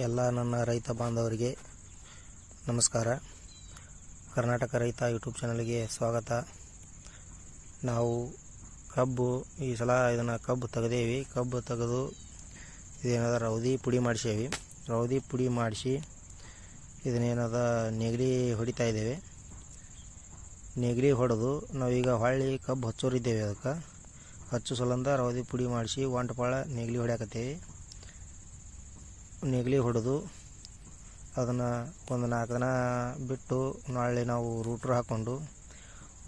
ಎಲ್ಲ ನನ್ನ ರೈತ ಬಾಂಧವರಿಗೆ ನಮಸ್ಕಾರ. ಕರ್ನಾಟಕ ರೈತ ಯೂಟ್ಯೂಬ್ ಚಾನಲ್ಗೆ ಸ್ವಾಗತ. ನಾವು ಕಬ್ಬು, ಈ ಸಲ ಇದನ್ನು ಕಬ್ಬು ತೆಗೆದೇವಿ. ಕಬ್ಬು ತೆಗೆದು ಇದೇನದ ರೌದಿ ಪುಡಿ ಮಾಡಿಸೇವಿ. ರೌದಿ ಪುಡಿ ಮಾಡಿಸಿ ಇದನ್ನೇನದ ನೆಗಡಿ ಹೊಡಿತಾ ಇದ್ದೇವೆ. ನೆಗಡಿ ಹೊಡೆದು ನಾವೀಗ ಹೊಳ್ಳಿ ಕಬ್ಬು ಹಚ್ಚೋರಿದ್ದೇವೆ ಅದಕ್ಕೆ. ಹಚ್ಚು ಸಲಂದ ರೌದಿ ಪುಡಿ ಮಾಡಿಸಿ ಒಂಟಪಾಳ ನೆಗಡಿ ಹೊಡ್ಯಾಕತ್ತೇವಿ. ನೆಗಲಿ ಹೊಡೆದು ಅದನ್ನು ಒಂದು ನಾಲ್ಕು ದಿನ ಬಿಟ್ಟು ನಾಳೆ ನಾವು ರೂಟ್ರ್ ಹಾಕ್ಕೊಂಡು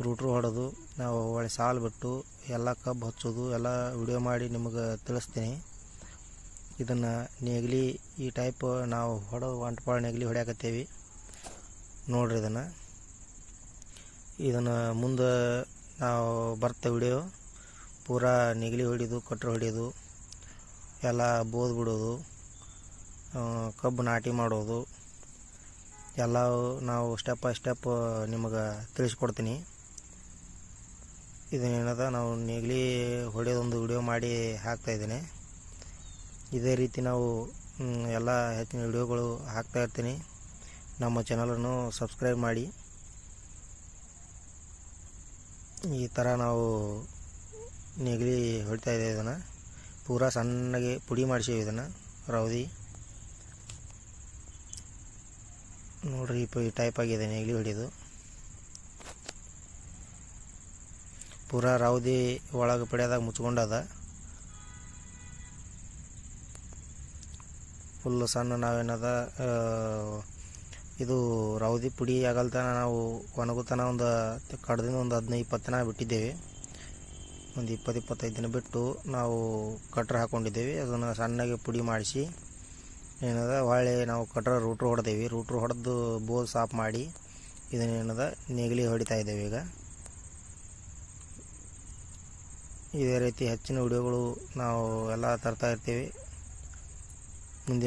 ರೂಟ್ರ್ ಹೊಡೆದು ನಾವು ಒಳ್ಳೆ ಸಾಲು ಬಿಟ್ಟು ಎಲ್ಲ ಕಬ್ಬು ಹಚ್ಚೋದು ಎಲ್ಲ ವಿಡಿಯೋ ಮಾಡಿ ನಿಮಗೆ ತಿಳಿಸ್ತೀನಿ. ಇದನ್ನು ನೆಗಲಿ ಈ ಟೈಪ್ ನಾವು ಹೊಡೋ ಒಂಟಪಾಳು ನೆಗಲಿ ಹೊಡ್ಯಾಕತ್ತೇವಿ. ನೋಡ್ರಿ ಇದನ್ನು. ಇದನ್ನು ಮುಂದೆ ನಾವು ಬರ್ತೆ ವಿಡಿಯೋ ಪೂರಾ ನೆಗಲಿ ಹೊಡಿಯೋದು ಕಟ್ರು ಹೊಡಿಯೋದು ಎಲ್ಲ ಬೋದ್ ಬಿಡೋದು. ಕಬ್ಬು ನಾಟಿ ಮಾಡೋದು. ಎಲ್ಲ ನಾವು ಸ್ಟೆಪ್ ಬೈ ಸ್ಟೆಪ್ ನಿಮಗೆ ತಿಳಿಸ್ಕೊಡ್ತೀನಿ. ಇದನ್ನೇನದ ನಾವು ನೆಗಲಿ ಹೊಡೆಯೋದೊಂದು ವಿಡಿಯೋ ಮಾಡಿ ಹಾಕ್ತಾಯಿದ್ದೀನಿ ಇದೇ ರೀತಿ ನಾವು ಎಲ್ಲ ಹೆಚ್ಚಿನ ವಿಡಿಯೋಗಳು ಹಾಕ್ತಾ ಇರ್ತೀನಿ. ನಮ್ಮ ಚಾನಲನ್ನು ಸಬ್ಸ್ಕ್ರೈಬ್ ಮಾಡಿ. ಈ ಥರ ನಾವು ನೆಗಲಿ ಹೊಡಿತಾ ಇದ್ದೇವೆ ಇದನ್ನು. ಪೂರಾ ಸಣ್ಣಗೆ ಪುಡಿ ಮಾಡಿಸೀವಿ ಇದನ್ನು, ರೌದಿ. ನೋಡ್ರಿ, ಈ ಟೈಪ್ ಆಗಿದೆ ನೆಗಲಿ ಹೊಡಿಯೋದು ಪೂರಾ ರೌದಿ ಒಳಗೆ ಪಡೆಯೋದಾಗ ಮುಚ್ಕೊಂಡದ. ಫುಲ್ ಸಣ್ಣ ನಾವೇನದ ಇದು ರೌದಿ ಪುಡಿ ಆಗಲ್ತನ ನಾವು ಒಣಗುತನ ಒಂದು ಕಡ್ದಿಂದ ಒಂದು ಹದಿನೈದು ಇಪ್ಪತ್ತು ದಿನ ಬಿಟ್ಟಿದ್ದೇವೆ. ಒಂದು ಇಪ್ಪತ್ತು ಇಪ್ಪತ್ತೈದು ದಿನ ಬಿಟ್ಟು ನಾವು ಕಟ್ರ್ ಹಾಕ್ಕೊಂಡಿದ್ದೇವೆ ಅದನ್ನು ಸಣ್ಣಗೆ ಪುಡಿ ಮಾಡಿಸಿ ಏನದ, ಹೊಳ್ಳಿ ನಾವು ಕಟ್ರ ರೂಟ್ರ್ ಹೊಡೆದೇವಿ. ರೂಟ್ರ್ ಹೊಡೆದು ಬೋಲ್ ಸಾಫ್ ಮಾಡಿ ಇದನ್ನೇನದ ನೆಗಲಿ ಹೊಡಿತಾ ಇದ್ದೇವೆ ಈಗ. ಇದೇ ರೀತಿ ಹೆಚ್ಚಿನ ವಿಡಿಯೋಗಳು ನಾವು ಎಲ್ಲ ತರ್ತಾ ಇರ್ತೀವಿ. ಮುಂದಿನ